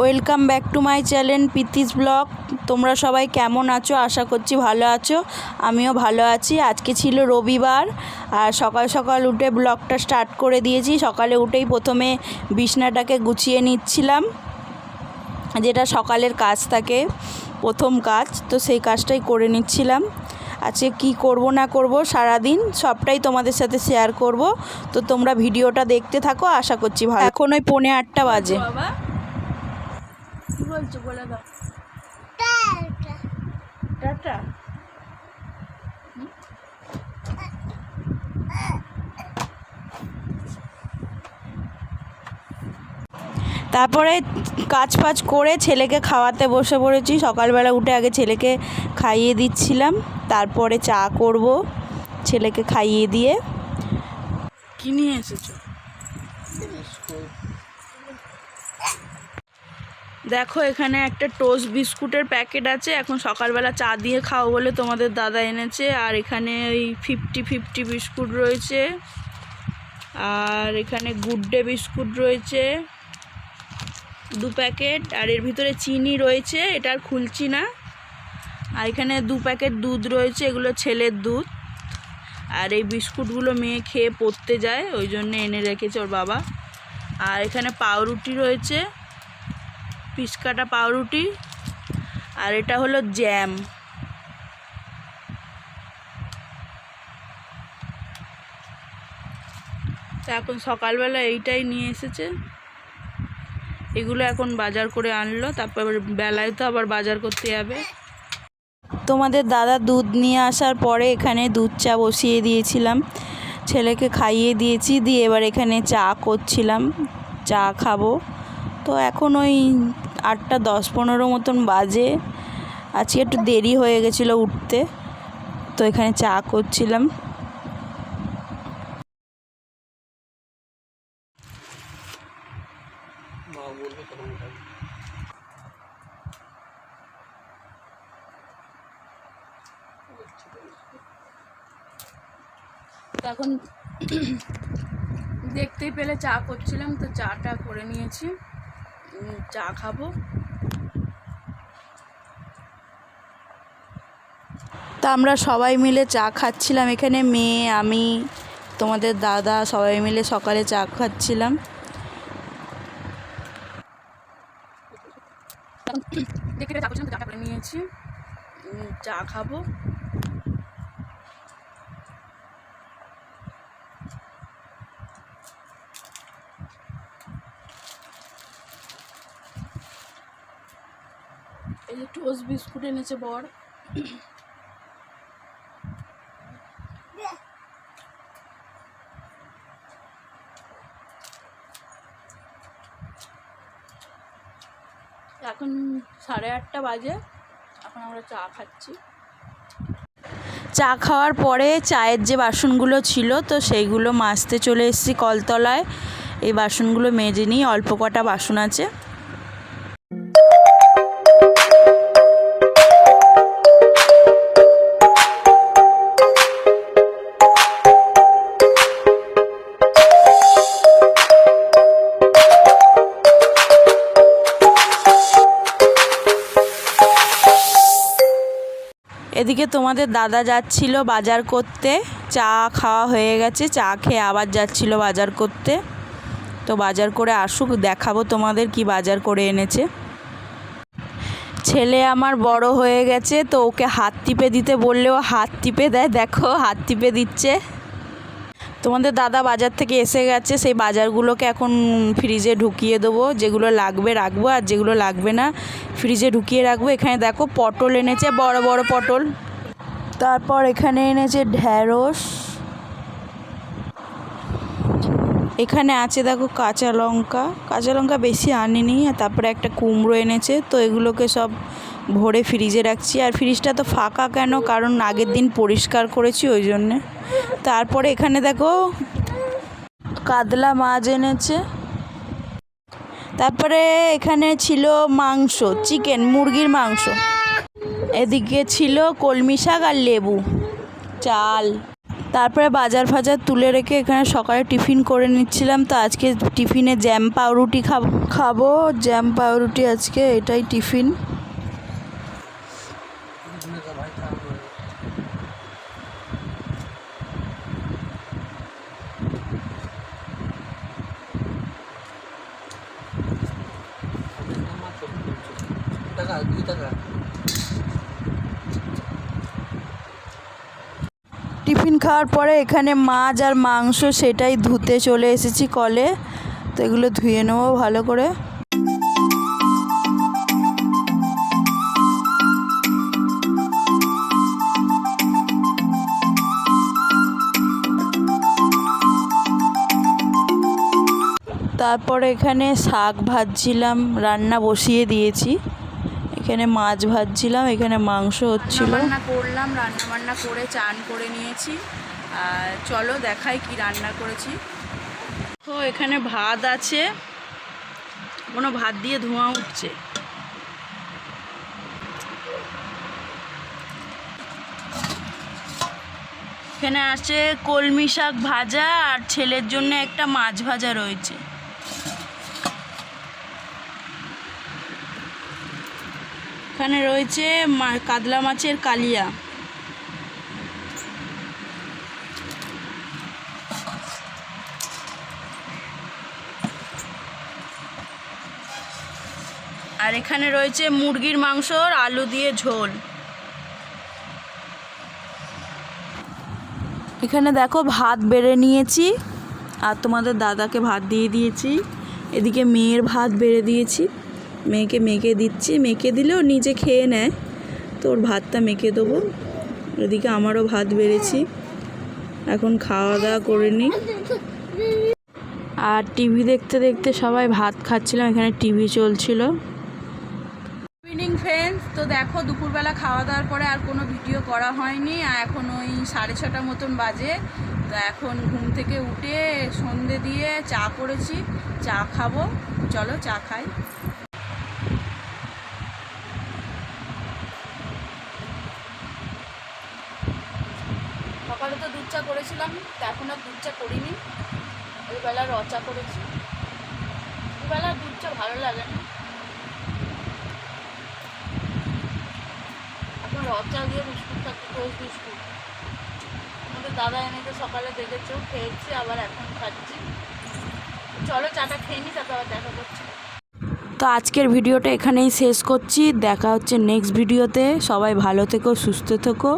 Welcome back to my channel Pitis blog. তোমরা সবাই কেমন আছো? আশা করছি ভালো আছো। আমিও ভালো আছি। আজকে ছিল রবিবার আর সকাল সকাল উঠে ব্লগটা স্টার্ট করে দিয়েছি। সকালে উঠেই প্রথমে বিছনাটাকে গুছিয়ে নিচ্ছিলাম, যেটা সকালের কাজ থাকে, প্রথম কাজ। তো সেই কাজটাই করে নিচ্ছিলাম। আজকে কি করব না করব সারাদিন সবটাই তোমাদের সাথে শেয়ার করব। তো তোমরা ভিডিওটা দেখতে থাকো। আশা করছি ভালো। এখন ওই পৌনে আটটা বাজে। কি বলছো? বলে দাও। টাটা। তারপরে কাজ ফাজ করে ছেলেকে খাওয়াতে বসে পড়েছি। সকালবেলা উঠে আগে ছেলেকে খাইয়ে দিচ্ছিলাম। তারপরে চা করব ছেলেকে খাইয়ে দিয়ে। কি নিয়ে এসেছ? দেখো, এখানে একটা টোস্ট বিস্কুটের প্যাকেট আছে। এখন সকালবেলা চা দিয়ে খাও বলে তোমাদের দাদা এনেছে। আর এখানে ওই ফিফটি ফিফটি বিস্কুট রয়েছে। আর এখানে গুড ডে বিস্কুট রয়েছে। দু প্যাকেট। আর এর ভিতরে চিনি রয়েছে। এটা আর খুলছি না। আর এখানে দু প্যাকেট দুধ রয়েছে। এগুলো ছেলের দুধ। আর এই বিস্কুটগুলো মেয়ে খেয়ে পড়তে যায়। ওই জন্য এনে রেখেছে ওর বাবা। আর এখানে পাউরুটি রয়েছে। পিচকাটা পাউরুটি আর এটা হলো জ্যাম। এখন সকালবেলা এইটাই নিয়ে এসেছে। এগুলো এখন বাজার করে আনলো, তারপর বেলায় তো আবার বাজার করতে যাবে। তোমাদের দাদা দুধ নিয়ে আসার পরে এখানে দুধ চা বসিয়ে দিয়েছিলাম। ছেলেকে খাইয়ে দিয়েছি, দিয়ে এবার এখানে চা করছিলাম। চা খাব। তো এখন ওই আটটা দশ পনেরো মতন বাজে। আজকে একটু দেরি হয়ে গেছিল উঠতে, তো এখানে চা করছিলাম। এখন দেখতেই পেলে চা করছিলাম, তো চাটা করে নিয়েছি। চা খাব। তা আমরা সবাই মিলে চা খাচ্ছিলাম। এখানে মেয়ে আমি তোমাদের দাদা সবাই মিলে সকালে চা খাচ্ছিলাম। চা নিয়েছি। চা খাব। এই টোস্ট বিস্কুট এনেছে বর। এখন সাড়ে আটটা বাজে, এখন আমরা চা খাচ্ছি। চা খাওয়ার পরে চায়ের যে বাসনগুলো ছিল, তো সেইগুলো মাজতে চলে এসেছি কলতলায়। এই বাসনগুলো মেজে নিই, অল্প কটা বাসন আছে। এদিকে তোমাদের দাদা যাচ্ছিল বাজার করতে, চা খাওয়া হয়ে গেছে, চা খেয়ে আবার যাচ্ছিল বাজার করতে। তো বাজার করে আসুক, দেখাবো তোমাদের কি বাজার করে এনেছে। ছেলে আমার বড় হয়ে গেছে, তো ওকে হাত টিপে দিতে বললেও হাত টিপে দেয়, দেখো হাত টিপে দিচ্ছে। তোমাদের দাদা বাজার থেকে এসে গেছে, সেই বাজারগুলোকে এখন ফ্রিজে ঢুকিয়ে দেবো, যেগুলো লাগবে রাখব আর যেগুলো লাগবে না ফ্রিজে ঢুকিয়ে রাখব। এখানে দেখো পটল এনেছে, বড় বড় পটল। তারপর এখানে এনেছে ঢ্যাঁড়স। এখানে আছে দেখো কাঁচা লঙ্কা। কাঁচা লঙ্কা বেশি আনিনি, আর তারপরে একটা কুমড়ো এনেছে। তো এগুলোকে সব ভরে ফ্রিজে রাখছি। আর ফ্রিজটা তো ফাঁকা কেন? কারণ আগের দিন পরিষ্কার করেছি ওই জন্যে। তারপরে এখানে দেখো কাতলা মাছ এনেছে। তারপরে এখানে ছিল মাংস চিকেন মুরগির মাংস। এদিকে ছিল কলমি শাক আর লেবু, চাল। তারপরে বাজার ফাজার তুলে রেখে এখানে সকালে টিফিন করে নিচ্ছিলাম। তো আজকে টিফিনে জ্যাম পাউরুটি খাব, খাব। জ্যাম পাউরুটি আজকে, এটাই টিফিন। দুই টাকা টিফিন খাওয়ার পরে এখানে মাছ আর মাংস সেটাই ধুতে চলে এসেছি কলে। তো এগুলো ধুয়ে নেব ভালো করে। তারপরে এখানে শাক ভাজছিলাম, রান্না বসিয়ে দিয়েছি। এখানে মাছ ভাজছিলাম, এখানে মাংস হচ্ছিল। রান্না করলাম রান্না বান্না করে চান করে নিয়েছি। আর চলো দেখাই কি রান্না করেছি। তো এখানে ভাত আছে। কোনো ভাত দিয়ে ধোঁয়া উঠছে। এখানে আছে কলমি শাক ভাজা, আর ছেলের জন্য একটা মাছ ভাজা রয়েছে। এখানে রয়েছে কাতলা মাছের কালিয়া। আর এখানে রয়েছে মুরগির মাংসর আলু দিয়ে ঝোল। এখানে দেখো ভাত বেড়ে নিয়েছি, আর তোমাদের দাদাকে ভাত দিয়ে দিয়েছি। এদিকে মেয়ের ভাত বেড়ে দিয়েছি। মেয়েকে মেখে দিচ্ছি, মেখে দিলেও নিজে খেয়ে নেয়। তো ওর ভাতটা মেখে দেবো। এদিকে আমারও ভাত বেড়েছি। এখন খাওয়া দাওয়া করে নিই। আর টিভি দেখতে দেখতে সবাই ভাত খাচ্ছিলাম, এখানে টিভি চলছিল। ইভিনিং ফ্রেন্ডস তো দেখো, দুপুরবেলা খাওয়া দাওয়ার পরে আর কোনো ভিডিও করা হয়নি। আর এখন ওই সাড়ে ছটা মতন বাজে। তো এখন ঘুম থেকে উঠে সন্ধে দিয়ে চা করেছি। চা খাব। চলো, চা খাই সকালে তো দুধ চা করেছিলাম, তো এখন আর দুধ চা করিনি। ওই বেলা র চা করেছি। দুবেলা দুধ চা ভালো লাগে না। এখন রচা দিয়ে বিস্কুট খাচ্ছি টোস্ট বিস্কুট। আমাদের দাদা এনে তো সকালে দেখেছ, খেয়েছি, আবার এখন খাচ্ছি। চলো চাটা খেয়ে নি, তারপর আবার দেখা করছি। তো আজকের ভিডিওটা এখানেই শেষ করছি। দেখা হচ্ছে নেক্সট ভিডিওতে সবাই ভালো থেকো, সুস্থ থেকো।